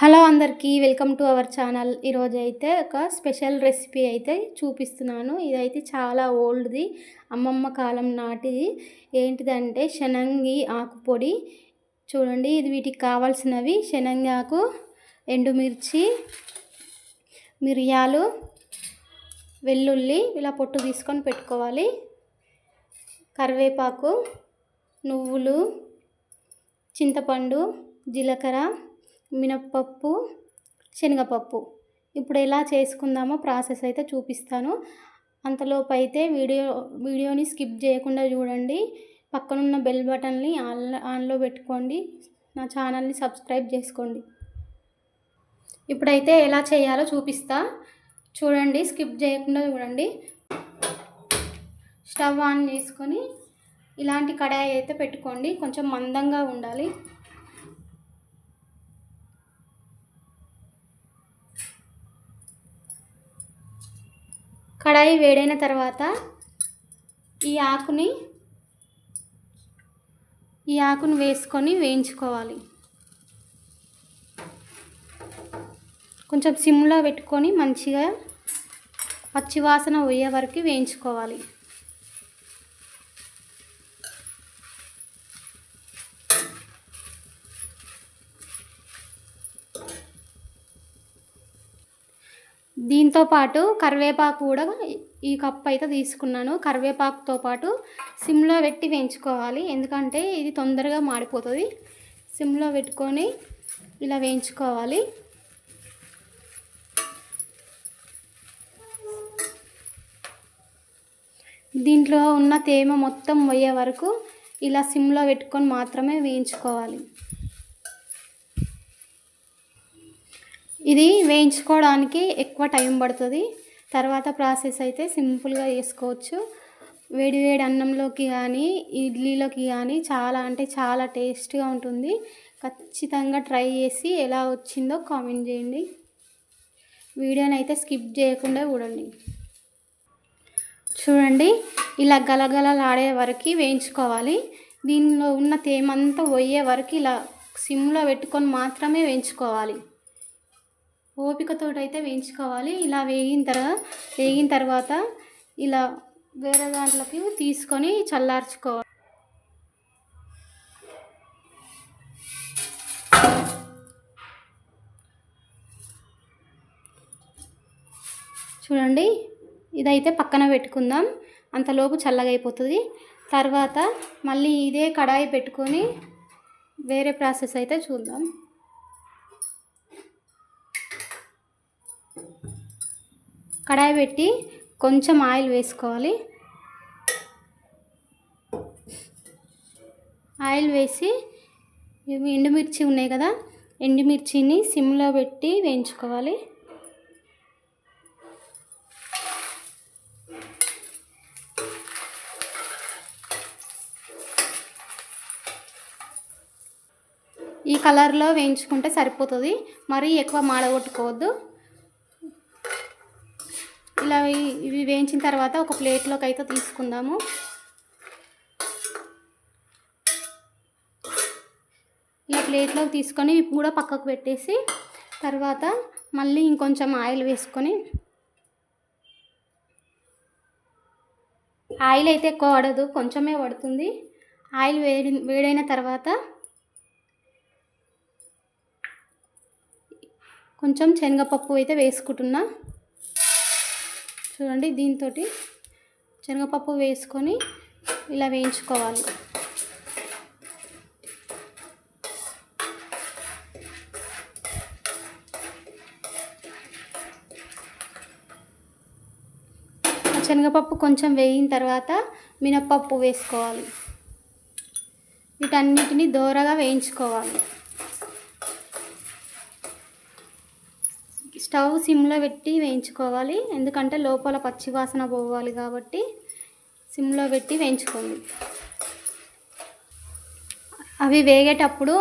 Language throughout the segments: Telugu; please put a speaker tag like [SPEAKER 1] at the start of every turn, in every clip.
[SPEAKER 1] హలో అందరికీ వెల్కమ్ టు అవర్ ఛానల్. ఈరోజు అయితే ఒక స్పెషల్ రెసిపీ అయితే చూపిస్తున్నాను. ఇదైతే చాలా ఓల్డ్ది అమ్మమ్మ కాలం నాటిది. ఏంటిదంటే శనంగి ఆకు పొడి చూడండి ఇది వీటికి కావాల్సినవి శనంగి ఆకు ఎండుమిర్చి మిరియాలు వెల్లుల్లి ఇలా పొట్టు తీసుకొని పెట్టుకోవాలి. కరివేపాకు నువ్వులు చింతపండు జీలకర్ర మినప్పప్పు శనగపప్పు. ఇప్పుడు ఎలా చేసుకుందామో ప్రాసెస్ అయితే చూపిస్తాను. అంతలోపు అయితే వీడియో వీడియోని స్కిప్ చేయకుండా చూడండి. పక్కనున్న బెల్ బటన్ని ఆన్ ఆన్లో పెట్టుకోండి. నా ఛానల్ని సబ్స్క్రైబ్ చేసుకోండి. ఇప్పుడైతే ఎలా చేయాలో చూపిస్తా. చూడండి స్కిప్ చేయకుండా చూడండి. స్టవ్ ఆన్ చేసుకొని ఇలాంటి కడాయి అయితే పెట్టుకోండి. కొంచెం మందంగా ఉండాలి. కడాయి వేడైన తర్వాత ఈ ఆకుని ఈ ఆకును వేసుకొని వేయించుకోవాలి. కొంచెం సిమ్లో పెట్టుకొని మంచిగా పచ్చివాసన పోయే వరకు వేయించుకోవాలి. దీంతో పాటు కరివేపాకు కూడా ఈ కప్పు అయితే తీసుకున్నాను. కరివేపాకుతో పాటు సిమ్లో పెట్టి వేయించుకోవాలి. ఎందుకంటే ఇది తొందరగా మాడిపోతుంది. సిమ్లో పెట్టుకొని ఇలా వేయించుకోవాలి. దీంట్లో ఉన్న తేమ మొత్తం పోయే వరకు ఇలా సిమ్లో పెట్టుకొని మాత్రమే వేయించుకోవాలి. ఇది వేయించుకోవడానికి ఎక్కువ టైం పడుతుంది. తర్వాత ప్రాసెస్ అయితే సింపుల్గా చేసుకోవచ్చు. వేడి వేడి అన్నంలోకి కానీ ఇడ్లీలోకి కానీ చాలా అంటే చాలా టేస్ట్గా ఉంటుంది. ఖచ్చితంగా ట్రై చేసి ఎలా వచ్చిందో కామెంట్ చేయండి. వీడియోని అయితే స్కిప్ చేయకుండా చూడండి. చూడండి ఇలా గలగలలాడే వరకు వేయించుకోవాలి. దీనిలో ఉన్న తేమంతా పోయే వరకు ఇలా సిమ్లో పెట్టుకొని మాత్రమే వేయించుకోవాలి. ఓపికతోటైతే అయితే వేయించుకోవాలి. ఇలా వేగిన తర్వాత వేగిన తర్వాత ఇలా వేరే దాంట్లోకి తీసుకొని చల్లార్చుకోవాలి. చూడండి ఇదైతే పక్కన పెట్టుకుందాం. అంతలోపు చల్లగా అయిపోతుంది తర్వాత మళ్ళీ ఇదే కడాయి పెట్టుకొని వేరే ప్రాసెస్ అయితే చూద్దాం. కడాయి పెట్టి కొంచెం ఆయిల్ వేసుకోవాలి. ఆయిల్ వేసి ఇవి ఎండుమిర్చి ఉన్నాయి కదా ఎండుమిర్చిని సిమ్లో పెట్టి వేయించుకోవాలి. ఈ కలర్లో వేయించుకుంటే సరిపోతుంది. మరీ ఎక్కువ మాడగొట్టుకోవద్దు. ఇలా ఇవి వేయించిన తర్వాత ఒక ప్లేట్లోకి అయితే తీసుకుందాము. ఇలా ప్లేట్లోకి తీసుకొని కూడా పక్కకు పెట్టేసి తర్వాత మళ్ళీ ఇంకొంచెం ఆయిల్ వేసుకొని ఆయిల్ అయితే ఎక్కువ పడదు కొంచెమే పడుతుంది. ఆయిల్ వేడి వేడైన తర్వాత కొంచెం శనగపప్పు అయితే వేసుకుంటున్నా. చూడండి దీంతో శనగపప్పు వేసుకొని ఇలా వేయించుకోవాలి. శనగపప్పు కొంచెం వేగిన తర్వాత మినప్పప్పు వేసుకోవాలి. వీటన్నిటిని దోరగా వేయించుకోవాలి. స్టవ్ సిమ్లో పెట్టి వేయించుకోవాలి. ఎందుకంటే లోపల పచ్చివాసన పోవాలి కాబట్టి సిమ్లో పెట్టి వేయించుకోండి అవి వేగేటప్పుడు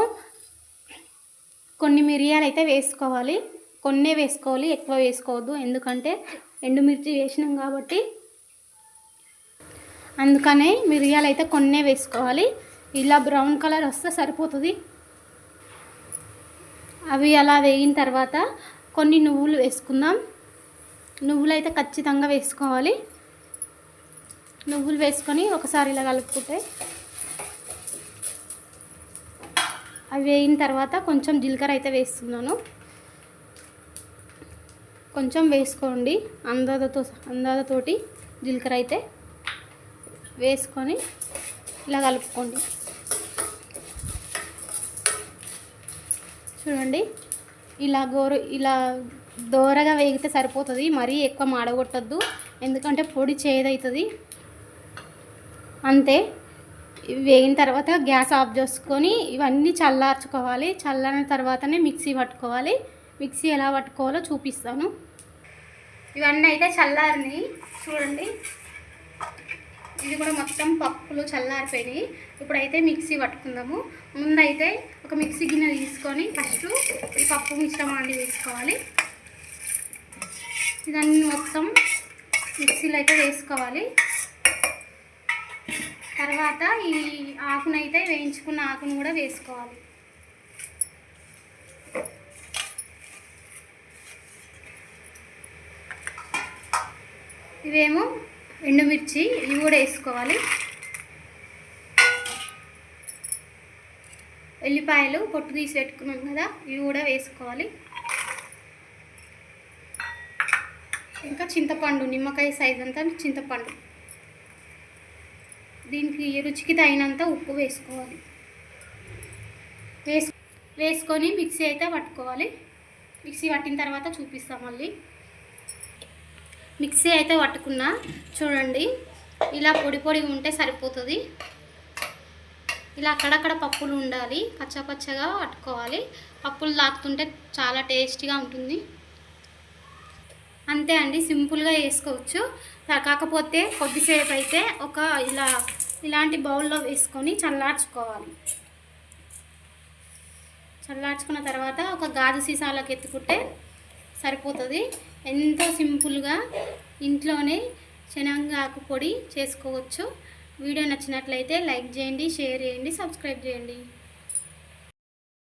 [SPEAKER 1] కొన్ని మిరియాలు అయితే వేసుకోవాలి. కొన్నే వేసుకోవాలి ఎక్కువ వేసుకోవద్దు. ఎందుకంటే ఎండుమిర్చి వేసినాం కాబట్టి అందుకనే మిరియాలు అయితే కొన్నే వేసుకోవాలి. ఇలా బ్రౌన్ కలర్ వస్తే సరిపోతుంది. అవి అలా వేగిన తర్వాత కొన్ని నువ్వులు వేసుకుందాం. నువ్వులు అయితే ఖచ్చితంగా వేసుకోవాలి. నువ్వులు వేసుకొని ఒకసారి ఇలా కలుపుకుంటే అవి వేయిన తర్వాత కొంచెం జీలకర్ర అయితే వేస్తున్నాను. కొంచెం వేసుకోండి. అందాదతో అందాదతోటి జీలకర్ర అయితే వేసుకొని ఇలా కలుపుకోండి. చూడండి. ఇలా గోరు ఇలా దోరగా వేగితే సరిపోతుంది మరీ ఎక్కువ మాడగొట్టద్దు. ఎందుకంటే పొడి చేదవుతుంది అంతే. వేగిన తర్వాత గ్యాస్ ఆఫ్ చేసుకొని ఇవన్నీ చల్లార్చుకోవాలి. చల్లారిన తర్వాతనే మిక్సీ పట్టుకోవాలి. మిక్సీ ఎలా పట్టుకోవాలో చూపిస్తాను. ఇవన్నీ అయితే చల్లారినాయి. చూడండి. ఇది కూడా మొత్తం పప్పులు చల్లారిపోయినాయి. ఇప్పుడైతే మిక్సీ పట్టుకుందాము. ముందైతే ఒక మిక్సీ గిన్నె తీసుకొని ఫస్ట్ ఈ పప్పు మిశ్రమాన్ని వేసుకోవాలి. ఇదన్నీ మొత్తం మిక్సీలో అయితే వేసుకోవాలి. తర్వాత ఈ ఆకునైతే వేయించుకున్న ఆకును కూడా వేసుకోవాలి. ఇవేమో ఎండుమిర్చి ఇవి కూడా వేసుకోవాలి. ఎల్లిపాయలు పొట్టు తీసి పెట్టుకున్నాం కదా ఇవి కూడా వేసుకోవాలి. ఇంకా చింతపండు నిమ్మకాయ సైజ్ అంతా చింతపండు. దీనికి రుచికి తగినంత ఉప్పు వేసుకోవాలి. వేసు వేసుకొని మిక్సీ అయితే పట్టుకోవాలి. మిక్సీ పట్టిన తర్వాత చూపిస్తాం మళ్ళీ. మిక్సీ అయితే పట్టుకున్నా. చూడండి ఇలా పొడి పొడి ఉంటే సరిపోతుంది. ఇలా అక్కడక్కడ పప్పులు ఉండాలి పచ్చ పచ్చగా పట్టుకోవాలి. పప్పులు తాకుతుంటే చాలా టేస్టీగా ఉంటుంది. అంతే అండి సింపుల్గా వేసుకోవచ్చు కాకపోతే కొద్దిసేపు అయితే ఒక ఇలా ఇలాంటి బౌల్లో వేసుకొని చల్లార్చుకోవాలి. చల్లార్చుకున్న తర్వాత ఒక గాజు సీసాలోకి ఎత్తుకుంటే సరిపోతుంది. ఎంతో సింపుల్గా ఇంట్లోనే శనగాకు పొడి చేసుకోవచ్చు. వీడియో నచ్చినట్లయితే లైక్ చేయండి షేర్ చేయండి సబ్స్క్రైబ్ చేయండి.